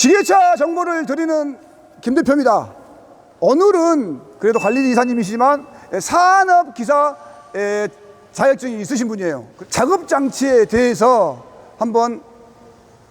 지게차 정보를 드리는 김 대표입니다. 오늘은 그래도 관리 이사님이시지만 산업 기사 에, 자격증이 있으신 분이에요. 그 작업 장치에 대해서 한번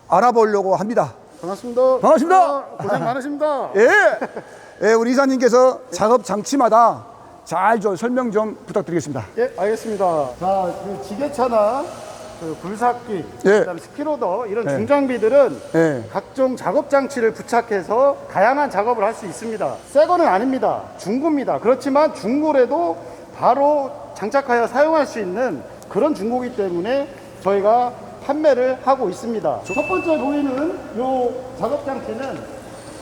알아보려고 합니다. 반갑습니다. 반갑습니다. 아, 고생 많으십니다. 예, 예 우리 이사님께서 작업 장치마다 잘 좀 설명 좀 부탁드리겠습니다. 예, 알겠습니다. 자, 그 지게차나 그 굴삭기, 예. 그다음에 스키로더 이런 예. 중장비들은 예. 각종 작업 장치를 부착해서 다양한 작업을 할 수 있습니다. 새 거는 아닙니다. 중고입니다. 그렇지만 중고래도 바로 장착하여 사용할 수 있는 그런 중고기 때문에 저희가 판매를 하고 있습니다. 첫 번째 보이는 요 작업 장치는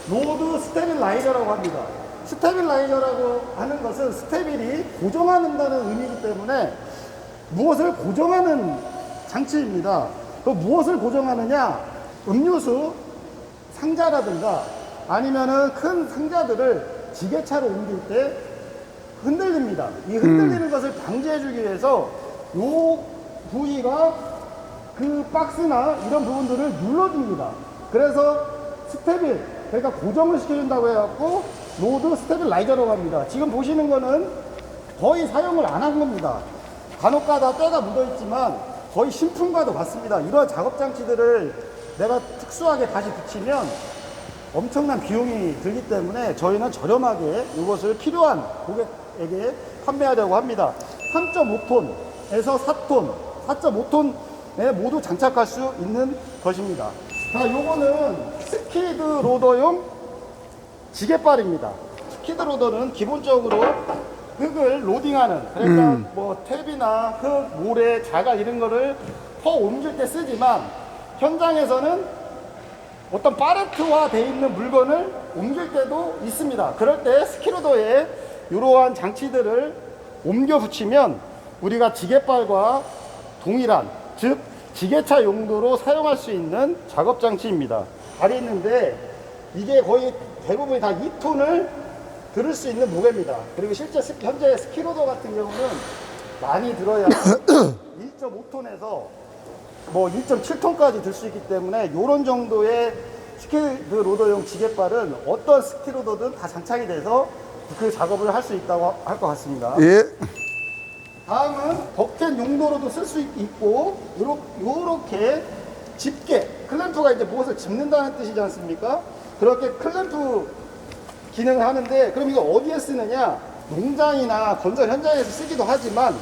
로드 스테빌라이저라고 합니다. 스테빌라이저라고 하는 것은 스테빌이 고정한다는 의미이기 때문에 무엇을 고정하는 장치입니다. 그 무엇을 고정하느냐? 음료수 상자라든가 아니면은 큰 상자들을 지게차로 옮길 때 흔들립니다. 이 흔들리는 것을 방지해주기 위해서 요 부위가 그 박스나 이런 부분들을 눌러줍니다. 그래서 스테빌, 그러니까 고정을 시켜준다고 해갖고 로드 스테빌라이저라고 합니다. 지금 보시는 거는 거의 사용을 안 한 겁니다. 간혹가다 때가 묻어있지만 거의 신품과도 같습니다. 이러한 작업 장치들을 내가 특수하게 다시 붙이면 엄청난 비용이 들기 때문에 저희는 저렴하게 이것을 필요한 고객에게 판매하려고 합니다. 3.5톤에서 4톤, 4.5톤에 모두 장착할 수 있는 것입니다. 자, 요거는 스키드 로더용 지게발입니다. 스키드 로더는 기본적으로 흙을 로딩하는 그러니까 뭐 탭이나 흙, 모래, 자갈 이런 거를 퍼 옮길 때 쓰지만 현장에서는 어떤 파레트화 돼 있는 물건을 옮길 때도 있습니다. 그럴 때 스키로더에 이러한 장치들을 옮겨 붙이면 우리가 지게발과 동일한 즉 지게차 용도로 사용할 수 있는 작업 장치입니다. 발이 있는데 이게 거의 대부분이 다 2톤을 들을 수 있는 무게입니다. 그리고 실제 스- 현재 스키로더 같은 경우는 많이 들어야 1.5톤에서 뭐 1.7톤까지 들 수 있기 때문에 이런 정도의 스키드 로더용 지게발은 어떤 스키로더든 다 장착이 돼서 그 작업을 할 수 있다고 할 것 같습니다. 예, 다음은 버켓 용도로도 쓸 수 있고 요렇게 집게 클램프가 이제 무엇을 집는다는 뜻이지 않습니까? 그렇게 클램프 기능을 하는데 그럼 이거 어디에 쓰느냐? 농장이나 건설 현장에서 쓰기도 하지만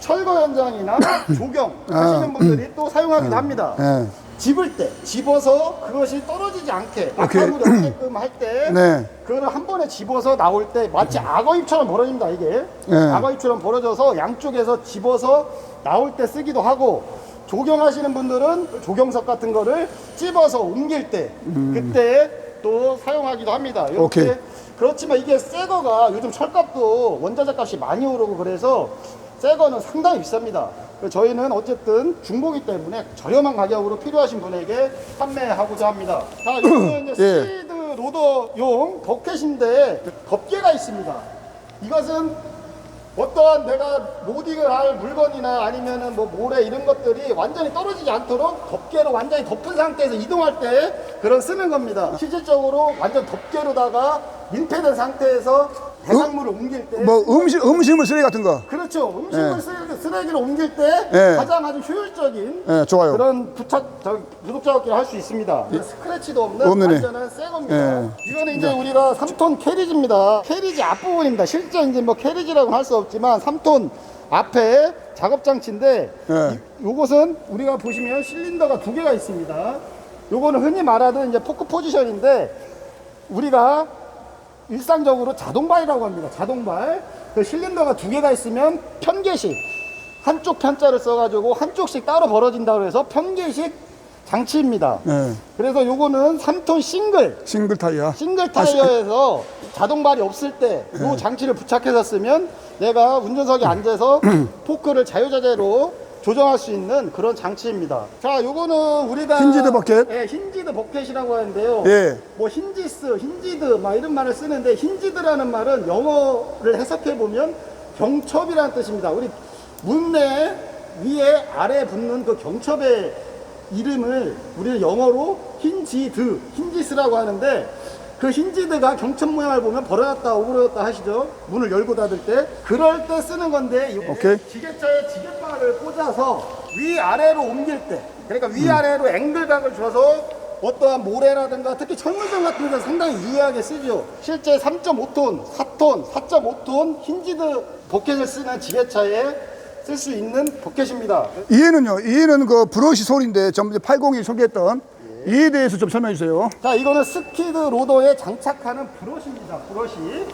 철거 현장이나 조경 하시는 분들이 또 사용하기도 합니다. 예, 집을 때 집어서 그것이 떨어지지 않게. 악화물이 없게끔 할 때 네. 그거를 한 번에 집어서 나올 때 마치 악어입처럼 벌어집니다 이게 네. 악어입처럼 벌어져서 양쪽에서 집어서 나올 때 쓰기도 하고 조경하시는 분들은 조경석 같은 거를 찝어서 옮길 때 그때 또 사용하기도 합니다 이렇게 음. 오케이. 그렇지만 이게 새 거가 요즘 철값도 원자재 값이 많이 오르고 그래서 새 거는 상당히 비쌉니다. 저희는 어쨌든 중고기 때문에 저렴한 가격으로 필요하신 분에게 판매하고자 합니다. 자, 이거는 이제 예. 스피드 로더용 버켓인데 덮개가 있습니다. 이것은 어떠한 내가 로딩을 할 물건이나 아니면은 뭐 모래 이런 것들이 완전히 떨어지지 않도록 덮개로 완전히 덮은 상태에서 이동할 때 그런 쓰는 겁니다. 실질적으로 완전 덮개로다가 민폐된 상태에서 대상물을 옮길 때 뭐 음식 음식물 쓰레기 같은 거. 그렇죠. 음식물 예. 쓰레기, 쓰레기를 옮길 때 예. 가장 아주 효율적인 예, 좋아요. 그런 부착 저, 작업기를 할수 있습니다. 스크래치도 없는 없는 애. 완전한 새 겁니다. 예. 이거는 이제 우리가 3톤 캐리지입니다. 캐리지 앞부분입니다. 실제 이제 뭐 캐리지라고는 할수 없지만 3톤 앞에 작업 장치인데 예. 이- 요것은 우리가 보시면 실린더가 두 개가 있습니다. 요거는 흔히 말하는 이제 포크 포지션인데 우리가 일상적으로 자동발이라고 합니다. 자동발. 그 실린더가 두 개가 있으면 편계식. 한쪽 편자를 써가지고 한쪽씩 따로 벌어진다고 해서 편계식 장치입니다. 예, 그래서 요거는 3톤 싱글, 싱글 타이어. 싱글 타이어에서 자동발이 없을 때요 장치를 부착해서 쓰면 내가 운전석에 앉아서 포크를 자유자재로 조정할 수 있는 그런 장치입니다. 자, 요거는 우리가 힌지드 버켓? 예, 힌지드 버켓이라고 하는데요. 예. 뭐 힌지스, 힌지드 막 이런 말을 쓰는데 힌지드라는 말은 영어를 해석해 보면 경첩이라는 뜻입니다. 우리 문내 위에 아래 붙는 그 경첩의 이름을 우리는 영어로 힌지드, 힌지스라고 하는데 그 힌지드가 경첩 모양을 보면 벌어졌다 오므려졌다 하시죠. 문을 열고 닫을 때 그럴 때 쓰는 건데 이 오케이. 지게차에 지게바를 꽂아서 위 아래로 옮길 때 그러니까 위 아래로 앵글각을 줘서 어떠한 모래라든가 특히 철물점 같은 데서 상당히 유용하게 쓰죠. 실제 3.5톤, 4톤, 4.5톤 힌지드 버켓을 쓰는 지게차에 쓸 수 있는 버켓입니다. 이해는요. 이해는 그 브러쉬 소리인데 전부 80이 소개했던 이에 대해서 좀 설명해 주세요. 자, 이거는 스키드 로더에 장착하는 브러쉬입니다. 브러쉬.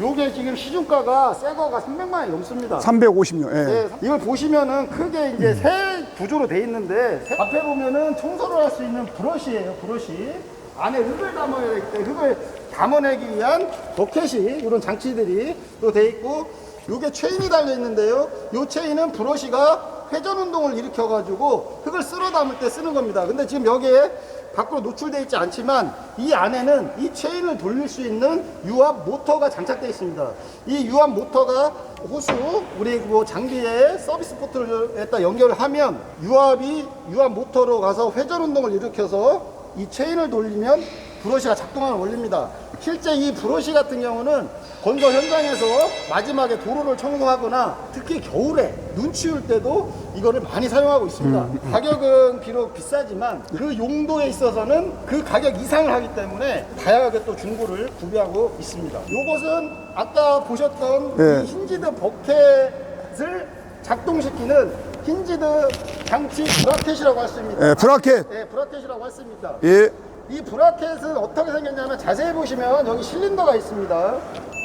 요게 지금 시중가가 새 거가 300만 원 넘습니다. 350요. 예. 네, 이걸 보시면은 크게 이제 새 구조로 돼 있는데 새- 앞에 보면은 청소를 할 수 있는 브러쉬예요. 브러쉬. 안에 흙을 담아야 되기 때문에 흙을 담아내기 위한 버켓이 이런 장치들이 또 돼 있고 요게 체인이 달려 있는데요. 요 체인은 브러쉬가 회전 운동을 일으켜 가지고 흙을 쓸어 담을 때 쓰는 겁니다. 근데 지금 여기에 밖으로 노출되어 있지 않지만 이 안에는 이 체인을 돌릴 수 있는 유압 모터가 장착되어 있습니다. 이 유압 모터가 호수 우리 뭐 장비에 서비스 포트에다 연결을 하면 유압이 유압 모터로 가서 회전 운동을 일으켜서 이 체인을 돌리면 브러쉬가 작동하는 원리입니다. 실제 이 브러쉬 같은 경우는 건설 현장에서 마지막에 도로를 청소하거나 특히 겨울에 눈 치울 때도 이거를 많이 사용하고 있습니다. 가격은 비록 비싸지만 그 용도에 있어서는 그 가격 이상을 하기 때문에 다양하게 또 중고를 구비하고 있습니다. 요것은 아까 보셨던 네. 이 힌지드 버켓을 작동시키는 힌지드 장치 브라켓이라고 있습니다. 예, 브라켓. 네, 브라켓이라고 했습니다. 예. 이 브라켓은 어떻게 생겼냐면 자세히 보시면 여기 실린더가 있습니다.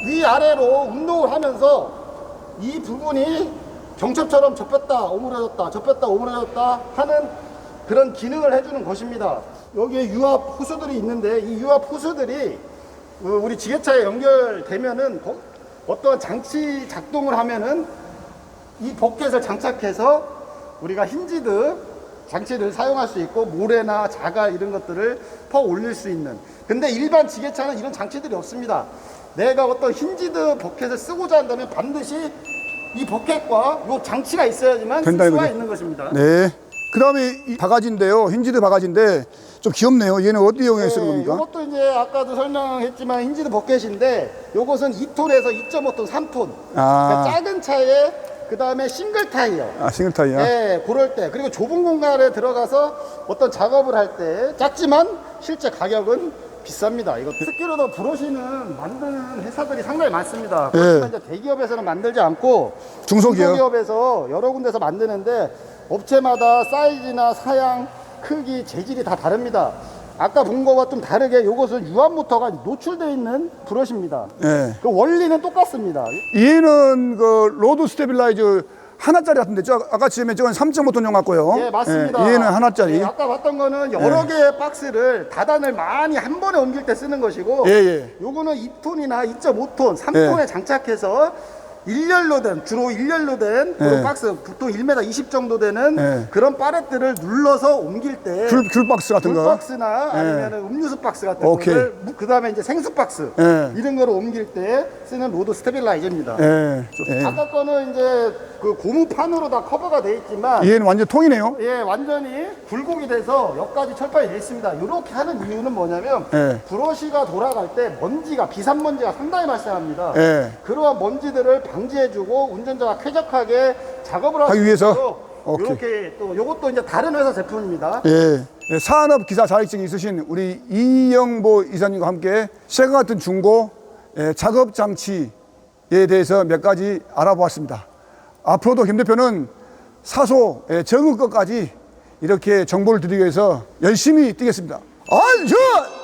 위아래로 운동을 하면서 이 부분이 경첩처럼 접혔다 오므려졌다 접혔다 오므려졌다 하는 그런 기능을 해주는 것입니다. 여기에 유압 호수들이 있는데 이 유압 호수들이 어, 우리 지게차에 연결되면은 거- 어떠한 장치 작동을 하면은 이 버켓을 장착해서 우리가 힌지드 장치를 사용할 수 있고 모래나 자갈 이런 것들을 퍼 올릴 수 있는 근데 일반 지게차는 이런 장치들이 없습니다 내가 어떤 힌지드 버켓을 쓰고자 한다면 반드시 이 버켓과 이 장치가 있어야지만 쓸 된다, 수가 이거죠. 있는 것입니다 네. 그 다음에 이 바가지인데요. 힌지드 바가지인데 좀 귀엽네요. 얘는 어디 이용해 쓰는 겁니까? 이것도 이제 아까도 설명했지만 힌지드 버켓인데 요것은 2톤에서 2.5톤, 3톤 아. 그러니까 작은 차에 그 다음에 싱글 타이어 아, 싱글 타이어. 네, 그럴 때 그리고 좁은 공간에 들어가서 어떤 작업을 할 때 작지만 실제 가격은 비쌉니다. 이거 스키로더 브러쉬는 만드는 회사들이 상당히 많습니다. 그렇지만 이제 대기업에서는 만들지 않고 중소기업. 중소기업에서 여러 군데서 만드는데 업체마다 사이즈나 사양, 크기, 재질이 다 다릅니다. 아까 본 거와 좀 다르게 이것은 유압 모터가 노출되어 있는 브러쉬입니다. 예. 그 원리는 똑같습니다. 얘는 그 로드 스테빌라이저 하나짜리 같은데 저 아까 지금 저건 3.5톤용 같고요. 예, 맞습니다. 예, 얘는 하나짜리. 예, 아까 봤던 거는 여러 개의 박스를 다단을 많이 한 번에 옮길 때 쓰는 것이고, 예, 예. 요거는 2톤이나 2.5톤, 3톤에 예. 장착해서 일렬로 된 주로 일렬로 된 그런 예. 박스 보통 1m 20 정도 되는 예. 그런 파렛들을 눌러서 옮길 때 귤, 귤박스 같은 거. 박스나 예. 아니면 음료수 박스 같은 오케이. 거를 그 다음에 이제 생수 박스 예. 이런 거를 옮길 때 쓰는 로드 스테빌라이저입니다. 예. 예. 아까 거는 이제 그 고무판으로 다 커버가 돼 있지만 얘는 완전 통이네요. 예, 완전히 굴곡이 돼서 여기까지 철판이 되어 있습니다. 이렇게 하는 이유는 뭐냐면 예. 브러쉬가 돌아갈 때 먼지가 비산먼지가 상당히 발생합니다. 예. 그러한 먼지들을 방 지해주고 운전자가 쾌적하게 작업을 하기 위해서? 이렇게 또 이것도 이제 다른 회사 제품입니다. 예. 예, 산업 기사 자격증이 있으신 우리 이영보 이사님과 함께 새과 같은 중고 예, 작업 장치에 대해서 몇 가지 알아보았습니다. 앞으로도 김 대표는 사소 예, 정은 것까지 이렇게 정보를 드리기 위해서 열심히 뛰겠습니다. 안전!